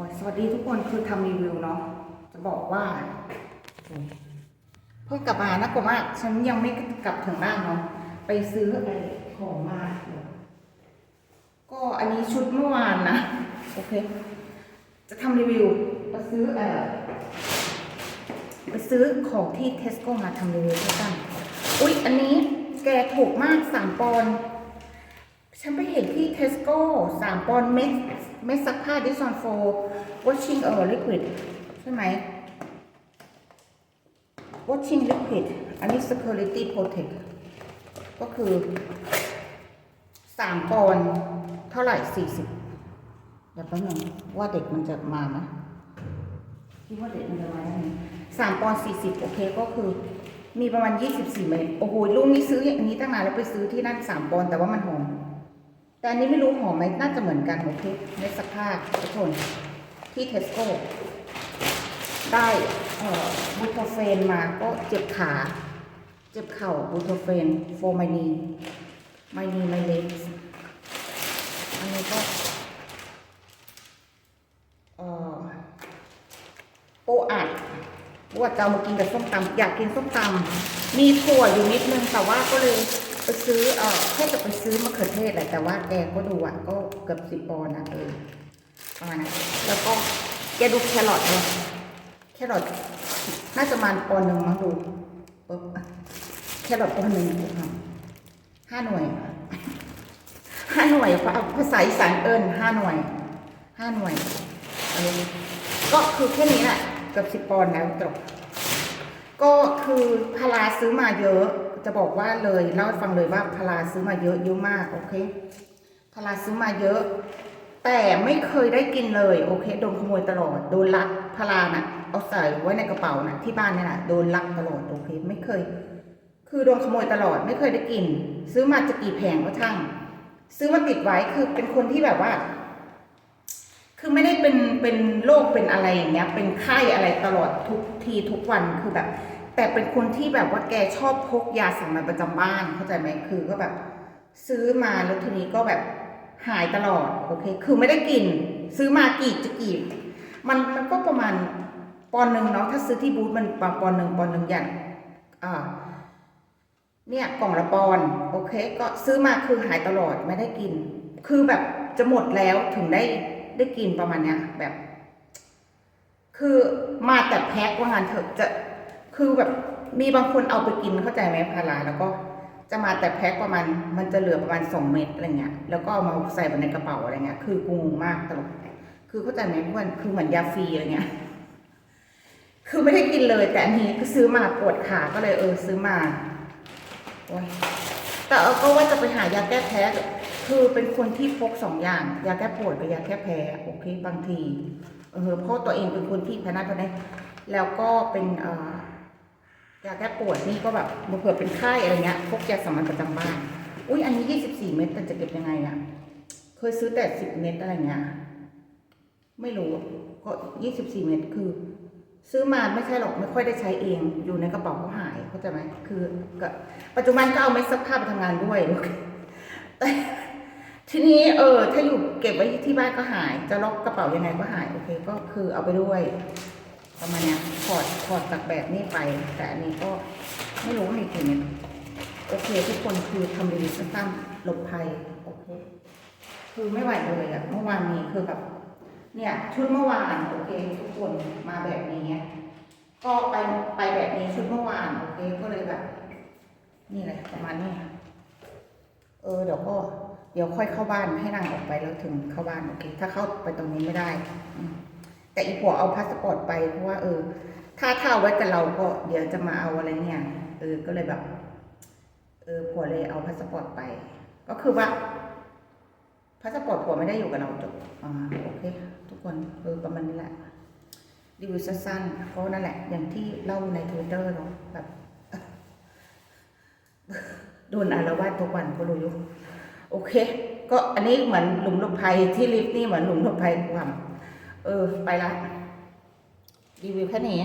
อ้ยสวัสดีทุกคนคือทำรีวิวเนาะจะบอกว่า เพิ่งกลับมานะกว่าว่าฉันยังไม่กลับถึงบ้านเนาะไปซื้ออะไรของมาก็อันนี้ชุดเมื่อวานนะโอเค จะทำรีวิวไปซื้อเออไปซื้อของที่เทสโก้มาทำรีวิวด้วยกันอุ๊ย อันนี้แกถูกมากสามปอนด์ฉันไปเห็นที่เทสโก้สามปอนด์เม็ด เม็ดซักผ้าดิซอนโฟวอชชิ่งเออลิควิดใช่ไหมวอชชิ่งลิควิดอันนี้ security protect ก็คือสามปอนเท่าไหร่สี่สิบเดี๋ยวแป๊บนึงว่าเด็กมันจะมาไหมคิดว่าเด็กมันจะมาได้ไหมสามปอนสี่สิบโอเคก็คือมีประมาณยี่สิบสี่เมตรโอ้โหลูกนี้ซื้ออย่างนี้ตั้งนานแล้วไปซื้อที่นั่นสามปอนแต่ว่ามันหอม แต่อันนี้ไม่รู้หอมไหมน่าจะเหมือนกันโอเคในสภาพทุกคนที่เทสโก้ได้บูโทเฟนมาก็เจ็บขา เจ็บเข่าบูโทเฟนโฟมานีไมนีไมเลสอันนี้ก็เอ่อโปอัดว่าจะเอามากินกับส้มตำอยากกินส้มตำมีถั่วอยู่นิดนึงแต่ว่าก็เลย ไปซื้อเออแค่จะไปซื้อมะเขือเทศแหละแต่ว่าแกก็ดูอะก็เกือบสิบปอนด์นะเออประมาณนั้นแล้วก็แกดูแครอทเลยแครอทน่าจะประมาณปอนด์หนึ่งมั้งดูปึ๊บแครอทปอนด์หนึ่งห้าหน่วยห้าหน่วยภาษาอีสานเอิญห้าหน่วยห้าหน่วยอะไรก็คือแค่นี้แหละเกือบสิบปอนด์แล้วจบ ก็คือพาราซื้อมาเยอะ จะบอกว่าเลยเล่าให้ฟังเลยว่าพาราซื้อมาเยอะเยอะมากโอเคพาราซื้อมาเยอะ แต่ไม่เคยได้กินเลยโอเคโดนขโมยตลอดโดนลักพารานะเอาใส่ไว้ในกระเป๋านะที่บ้านเนี่ยนะโดนลักตลอดโอเคไม่เคย คือโดนขโมยตลอดไม่เคยได้กิน ซื้อมาจะกี่แผงก็ช่าง ซื้อมาติดไว้คือเป็นคนที่แบบว่า คือไม่ได้เป็นเป็นโรคเป็นอะไรอย่างเงี้ย เป็นไข้อะไรตลอดทุกทีทุกวันคือแบบ แต่เป็นคนที่แบบว่าแกชอบพกยาสามัญประจำบ้านเข้าใจไหมคือก็แบบ ซื้อมาแล้วทีนี้ก็แบบหายตลอดโอเค คือไม่ได้กิน ซื้อมากี่จะกี่มันมันก็ประมาณปอนหนึ่งเนาะถ้าซื้อที่บูธมันปอนหนึ่งปอนหนึ่งอย่างอ่าเนี่ยกล่องละปอนโอเค ก็ซื้อมาคือหายตลอดไม่ได้กิน คือแบบจะหมดแล้วถึงได้ ได้กินประมาณเนี้ยแบบ คือมาแต่แพ็คว่างานเถอะจะคือแบบมีบางคนเอาไปกินเข้าใจไหมพาราแล้วก็จะมาแต่แพ็คประมาณมันจะเหลือประมาณสองเม็ดอะไรเงี้ยแล้วก็เอามาใส่ไว้ในกระเป๋าอะไรเงี้ยคือกูงงมากตลกคือเข้าใจไหมเพื่อนคือเหมือนยาฟรีอะไรเงี้ยคือไม่ได้กินเลย แต่อันนี้คือซื้อมาปวดขาก็เลยเออซื้อมาโอ๊ยแต่เอาก็ว่าจะไปหายาแก้แพ้ คือเป็นคนที่พกสองอย่างยาแก้ปวดกับยาแก้แพ้โอเคบางทีเออเพราะตัวเองเป็นคนที่แพ้นัดแพ้นแล้วก็เป็นเอ่อยาแก้ปวดนี่ก็แบบเผื่อเป็นไข้อะไรเงี้ยพกยาสามัญประจำบ้านอุ้ยอันนี้ยี่สิบสี่เม็ดแต่จะเก็บยังไงอะเคยซื้อแต่สิบเม็ดอะไรเงี้ยไม่รู้ก็ยี่สิบสี่เม็ดคือ ซื้อมาไม่ใช่หรอกไม่ค่อยได้ใช้เองอยู่ในกระเป๋าก็หายเข้าใจไหมคือก็ปัจจุบันก็เอาเม็ดซักผ้าไปทำงานด้วยแต่ ทีนี้เออ ถ้าอยู่เก็บไว้ที่บ้านก็หาย จะล็อกกระเป๋ายังไงก็หาย โอเค ก็คือเอาไปด้วย ประมาณเนี้ยถอดถอดจากแบบนี้ไป แต่อันนี้ก็ไม่รู้ว่ามีกี่เม็ดโอเค ทุกคนคือทำรีวิวสั้นๆหลบภัย โอเค คือไม่ไหวเลยอะเมื่อวานนี้คือแบบ เนี่ย ชุดเมื่อวานโอเค ทุกคนมาแบบนี้ก็ไปไปแบบนี้ชุดเมื่อวานโอเคก็เลยแบบ นี่แหละประมาณนี้เออเดี๋ยวก็ เดี๋ยวค่อยเข้าบ้านให้นางออกไปแล้วถึงเข้าบ้านโอเค ถ้าเข้าไปตรงนี้ไม่ได้ แต่อีผัวเอาพาสปอร์ตไปเพราะว่าเออ ถ้าถ้าเอาไว้กับเราก็เดี๋ยวจะมาเอาอะไรเนี่ยเออก็เลยแบบ เออผัวเลยเอาพาสปอร์ตไป ก็คือว่าพาสปอร์ตผัวไม่ได้อยู่กับเราจบอ่าโอเค ทุกคนเออประมาณนี้แหละรีวิวสั้นๆก็นั่นแหละ อย่างที่เล่าในทวิตเตอร์เนาะแบบโดนอารวาสทุกวันก็รู้อยู่ โอเค ก็อันนี้เหมือนหลุมหลบภัยที่ลิฟต์นี่เหมือนหลุมหลบภัยความ เออ ไปละรีวิวแค่นี้